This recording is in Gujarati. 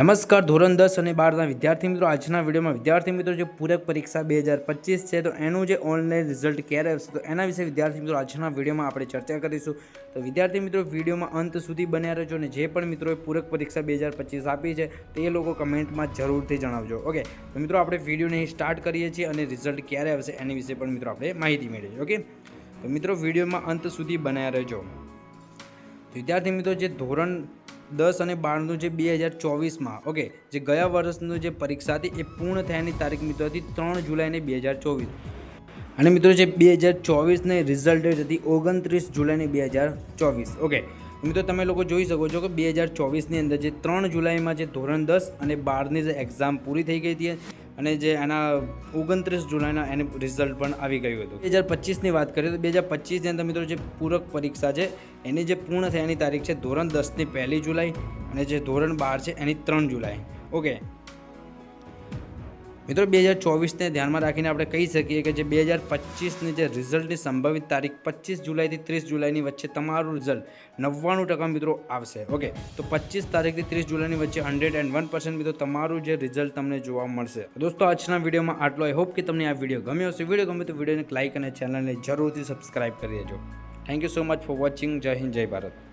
નમસ્કાર, ધોરણ દસ અને બારના વિદ્યાર્થી મિત્રો. આજના વિડીયોમાં વિદ્યાર્થી મિત્રો જે પૂરક પરીક્ષા બે હજાર પચીસ છે, તો એનું જે ઓનલાઈન રિઝલ્ટ ક્યારે આવશે, તો એના વિશે વિદ્યાર્થી મિત્રો આજના વિડીયોમાં આપણે ચર્ચા કરીશું. તો વિદ્યાર્થી મિત્રો, વિડીયોમાં અંત સુધી બન્યા રહેજો અને જે પણ મિત્રોએ પૂરક પરીક્ષા બે હજાર પચીસ આપી છે, તે લોકો કમેન્ટમાં જરૂરથી જણાવજો. ઓકે? તો મિત્રો, આપણે વિડીયોને સ્ટાર્ટ કરીએ છીએ અને રિઝલ્ટ ક્યારે આવશે, એની વિશે પણ મિત્રો આપણે માહિતી મેળવીએ. ઓકે? તો મિત્રો, વિડીયોમાં અંત સુધી બનાયા રહેજો. વિદ્યાર્થી મિત્રો, જે ધોરણ દસ અને બારનું જે બે હજાર ચોવીસમાં ઓકે જે ગયા વર્ષનું જે પરીક્ષા હતી એ પૂર્ણ થયાની તારીખ મિત્રો હતી ત્રણ જુલાઈને બે હજાર ચોવીસ. અને મિત્રો જે બે હજાર ચોવીસને રિઝલ્ટ ડેટ હતી ઓગણત્રીસ જુલાઈને બે હજાર ચોવીસ ઓકે મિત્રો તમે લોકો જોઈ શકો છો કે બે હજાર ચોવીસની અંદર જે ત્રણ જુલાઈમાં જે ધોરણ દસ અને બારની જે એક્ઝામ પૂરી થઈ ગઈ હતી અને જે એના ઓગણત્રીસ જુલાઈના એનું રિઝલ્ટ પણ આવી ગયું હતું. બે હજાર પચીસની વાત કરીએ તો બે હજાર પચીસની અંદર મિત્રો જે પૂરક પરીક્ષા છે, એની જે પૂર્ણ થયાની તારીખ છે ધોરણ દસની પહેલી જુલાઈ અને જે ધોરણ બાર છે એની ત્રણ જુલાઈ. ઓકે મિત્રો બે હજાર ચોવીસને ધ્યાનમાં રાખીને આપણે કહી શકીએ કે જે બે હજાર પચીસની જે રિઝલ્ટની સંભવિત તારીખ પચીસ જુલાઈથી ત્રીસ જુલાઈની વચ્ચે તમારું રિઝલ્ટ નવ્વાણું ટકા મિત્રો આવશે. ઓકે, તો પચીસ તારીખથી ત્રીસ જુલાઈની વચ્ચે હંડ્રેડ એન્ડ વન પર્સન્ટ મિત્રો તમારું જે રિઝલ્ટ તમને જોવા મળશે. દોસ્તો, આજના વિડીયોમાં આટલો. આઈ હોપ કે તમને આ વીડિયો ગમ્યો હશે. વીડિયો ગમે તો વિડીયોને લાઇક અને ચેનલને જરૂરથી સબસ્ક્રાઇબ કરી દેજો. Thank you so much for watching. જય હિન્દ, જય ભારત.